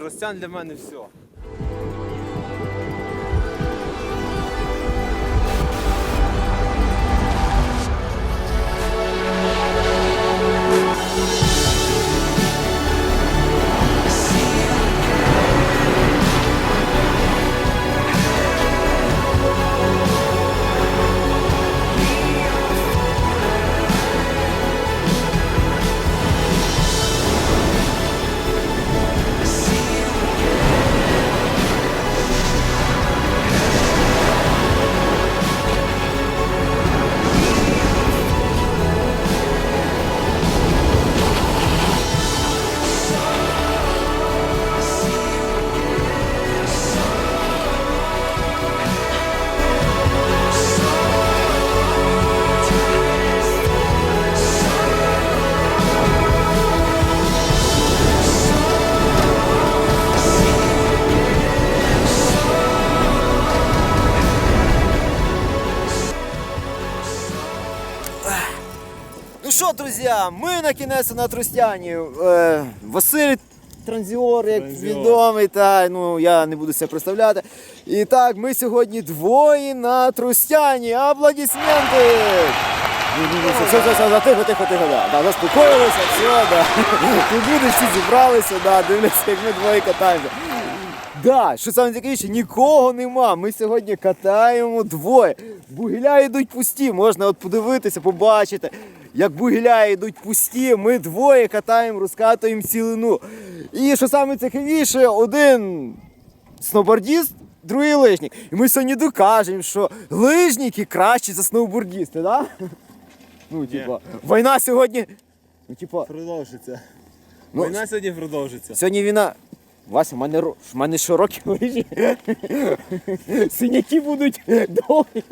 Костян для мене все. Ну що, друзі, ми на кінець на Трустяні. Е, Василь Транзіор, як Транзіор. відомий, та ну я не буду себе представляти. І так, ми сьогодні двоє на Трустяні. Аплодисменти! Ні, ні, ні, все, все, все, тихо, тихо, тихо, да. Да, заспокоїлися, все, да. Люди всі зібралися, да, дивляться, як ми двоє катаємося. Да, що саме цікавіше, нікого нема. Ми сьогодні катаємо двоє. Бугіля йдуть пусті. Можна от подивитися, побачити, як бугіля йдуть пусті. Ми двоє катаємо, розкатуємо цілину. І що саме цікавіше, один сноубордіст, другий лижник. І ми сьогодні докажемо, що лижники кращі за сноубордісти, да? Ну, типа, війна сьогодні. Ну, типа, Продовжиться. Ну, Війна сьогодні продовжиться. Сьогодні війна. Вася, в мене, в мене широкі лижі. Синяки будуть довгі.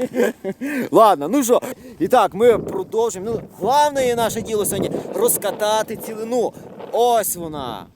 Ладно, ну що. І так, ми продовжимо. Ну, головне наше діло сьогодні розкатати цілину. Ось вона.